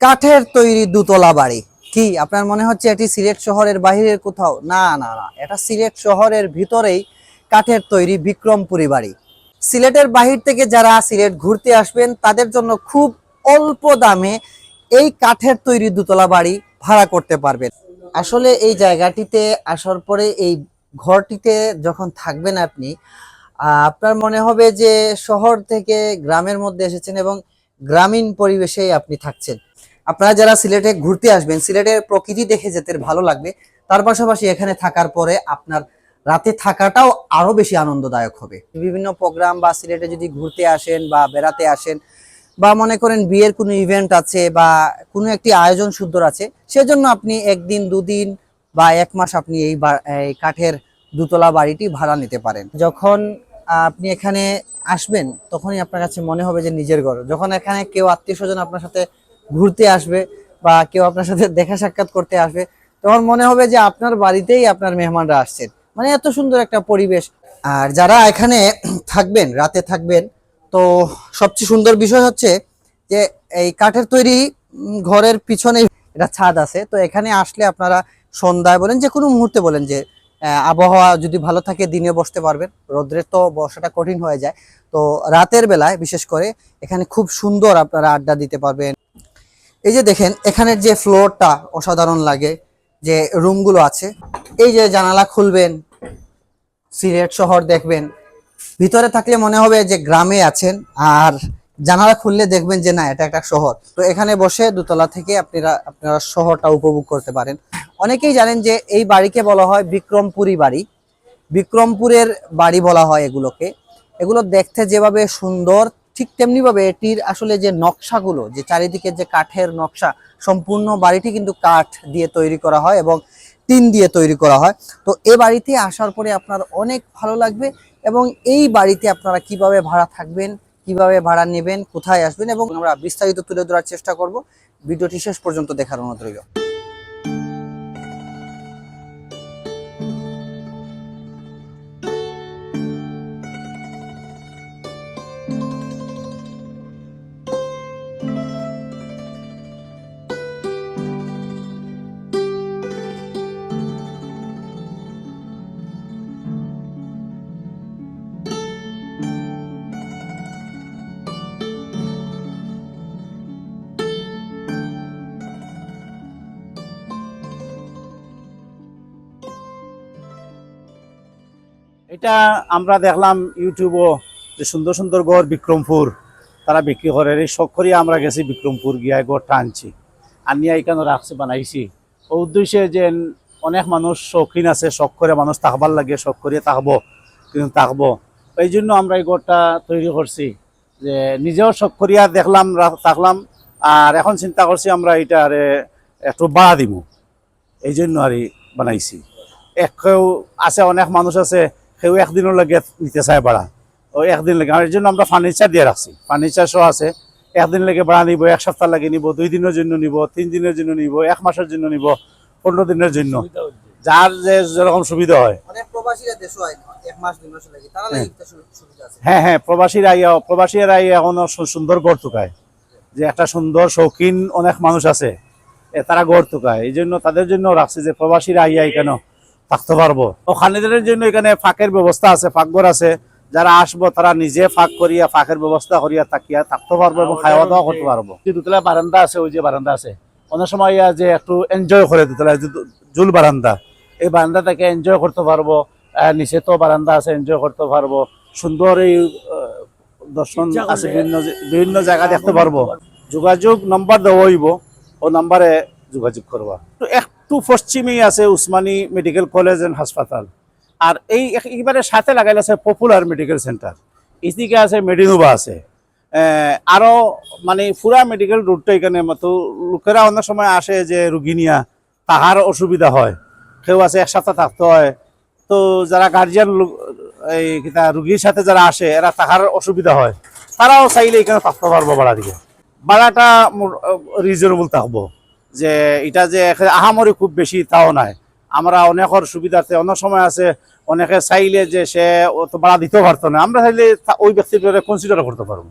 কাঠের তৈরি দুতলা বাড়ি। কি, আপনার মনে হচ্ছে এটি সিলেট শহরের বাহিরের কোথাও? না না না, এটা সিলেট শহরের ভিতরেই কাঠের তৈরি বিক্রমপুরী বাড়ি। সিলেটের বাহির থেকে যারা সিলেট ঘুরতে আসবেন, তাদের জন্য খুব অল্প দামে এই কাঠের তৈরি দুতলা বাড়ি ভাড়া করতে পারবেন। আসলে এই জায়গাটিতে আসার পরে এই ঘরটিতে যখন থাকবেন আপনি আপনার মনে হবে যে শহর থেকে গ্রামের মধ্যে এসেছেন এবং গ্রামীণ পরিবেশেই আপনি থাকছেন। আপনারা যারা সিলেটে ঘুরতে আসবেন, সিলেটের প্রকৃতি দেখে যেতে ভালো লাগবে। তার পাশাপাশি এখানে থাকার পরে আপনার রাতে থাকাটাও আরও বেশি আনন্দদায়ক হবে। বিভিন্ন প্রোগ্রাম বা সিলেটে যদি ঘুরতে আসেন বা বেড়াতে আসেন বা মনে করেন বিয়ের কোনো ইভেন্ট আছে বা কোনো একটি আয়োজন সুন্দর আছে, সেজন্য আপনি একদিন, দুদিন বা এক মাস আপনি এই কাঠের দুতলা বাড়িটি ভাড়া নিতে পারেন। যখন আপনি এখানে আসবেন, তখনই আপনার কাছে মনে হবে যে নিজের ঘর। যখন এখানে কেউ আত্মীয় স্বজন আপনার সাথে ঘুরতে আসবে বা কেউ আপনার সাথে দেখা সাক্ষাৎ করতে আসবে, তখন মনে হবে যে আপনার বাড়িতেই আপনার মেহমানরা আসছেন। মানে এত সুন্দর একটা পরিবেশ। আর যারা এখানে থাকবেন, রাতে থাকবেন, তো সবচেয়ে সুন্দর বিষয় হচ্ছে যে এই কাঠের তৈরি ঘরের পিছনে এটা ছাদ আছে, তো এখানে আসলে আপনারা সন্ধ্যায় বলেন, যে কোনো মুহূর্তে বলেন যে আবহাওয়া যদি ভালো থাকে, দিনে বসতে পারবেন। রোদ্রের তো বসাটা কঠিন হয়ে যায়। তো রাতের বেলায় বিশেষ করে এখানে খুব সুন্দর আপনারা আড্ডা দিতে পারবেন। এই যে দেখেন, এখানের যে ফ্লোরটা অসাধারণ লাগে, যে রুমগুলো আছে, এই যে জানালা খুলবেন, সিলেট শহর দেখবেন, ভিতরে থাকলে মনে হবে যে গ্রামে আছেন, আর জানালা খুললে দেখবেন যে না, এটা একটা শহর। তো এখানে বসে দোতলা থেকে আপনারা আপনারা শহরটা উপভোগ করতে পারেন। অনেকেই জানেন যে এই বাড়িকে বলা হয় বিক্রমপুরী বাড়ি। বিক্রমপুরের বাড়ি বলা হয় এগুলোকে। এগুলো দেখতে যেভাবে সুন্দর ঠিক তেমনি ভাবে এটির আসলে যে নকশাগুলো, যে চারিদিকে যে কাঠের নকশা, সম্পূর্ণ বাড়িটি কিন্তু কাঠ দিয়ে তৈরি করা হয় এবং টিন দিয়ে তৈরি করা হয়। তো এই বাড়িতে আসার পরে আপনার অনেক ভালো লাগবে এবং এই বাড়িতে আপনারা কীভাবে ভাড়া থাকবেন, কীভাবে ভাড়া নেবেন, কোথায় আসবেন এবং আমরা বিস্তারিত তুলে ধরার চেষ্টা করব। ভিডিওটি শেষ পর্যন্ত দেখার অনুরোধ রইল। এটা আমরা দেখলাম ইউটিউবও যে সুন্দর সুন্দর গড় বিক্রমপুর। তারা বিক্রি করে, এই শখ করিয়া আমরা গেছি বিক্রমপুর গিয়া গড়টা আনছি। আনিয়া এখানে রাখছি, বানাইছি। ও উদ্দেশ্যে যে অনেক মানুষ শৌখিন আছে, শখ করে মানুষ তাকবার লাগে, শখ করিয়া তাকবো কিন্তু তাকবো এই জন্য আমরা এই গড়টা তৈরি করছি। যে নিজেও শখ করিয়া দেখলাম তাকলাম আর এখন চিন্তা করছি আমরা এটা আরে একটু বাড়া দিব এই জন্য আর বানাইছি। এক আছে, অনেক মানুষ আছে সেও একদিনের লাগে নিতে চায় ভাড়া ও একদিন লাগে। আর এর জন্য আমরা ফার্নিচার দিয়ে রাখছি ফার্নিচার সহ আছে। একদিন লাগে ভাড়া নিব এক সপ্তাহ লাগে নিব দুই দিনের জন্য নিব তিন দিনের জন্য নিব এক মাসের জন্য নিব পনেরো দিনের জন্য। যার যে যেরকম সুবিধা হয়। দেশ হয়। এক মাস দুই মাস লাগে। তারা লাগে একটা সুবিধা আছে। হ্যাঁ হ্যাঁ প্রবাসীরা আইয়া প্রবাসীরা আইয়া এখনও সুন্দর গড় তুকায়। যে একটা সুন্দর শৌখিন অনেক মানুষ আছে এ তারা গড় তুকায়। এই জন্য তাদের জন্য রাখছে যে প্রবাসীরা আইয়া এখানে থাকতে পারব। ও খানিদের জন্য এখানে ফাঁকের ব্যবস্থা আছে ফাঁকঘর আছে। যারা আসব তারা নিজে ফাঁক করিয়া ফাঁকের ব্যবস্থা করিয়া থাকিয়া থাকতে পারব এবং খাওয়া দাওয়া করতে পারব। দুতলা বারান্দা আছে ওই যে বারান্দা আছে অনেক সময় ইয়া যে একটু এনজয় করে দুতলা জুল বারান্দা এই বারান্দা থেকে এনজয় করতে পারব। আহ, নিচে তো বারান্দা আছে এনজয় করতে পারব। সুন্দর এই দর্শন আছে বিভিন্ন বিভিন্ন জায়গা দেখতে পারব। যোগাযোগ নাম্বার দেওয়া হইব ও নাম্বারে যোগাযোগ করবা। তো একটু পশ্চিমেই আছে উসমানী মেডিকেল কলেজ এন্ড হাসপাতাল। আর এই এক- একেবারে সাথে লাগাইল আছে পপুলার মেডিকেল সেন্টার এদিকে আছে মেডিনোভা আছে। আহ, আরও মানে পুরা মেডিকেল রুটটা এখানে মতো লোকেরা অনেক সময় আসে যে রুগী নিয়া তাহার অসুবিধা হয়। কেউ আছে এক সপ্তাহ থাকতে হয়। তো যারা গার্জিয়ান এই রুগীর সাথে যারা আসে এরা তাহার অসুবিধা হয়। তারাও চাইলে এখানে থাকতে পারব ভাড়া দিকে। ভাড়াটা রিজনেবল থাকব। যে এটা যে আহামরি খুব বেশি তাও নাই। আমরা অনেকের সুবিধার্থে, অনেক সময় আছে অনেকে চাইলে যে সে ভাড়া দিতেও পারতো না। আমরা চাইলে ওই ব্যক্তির কনসিডার করতে পারব।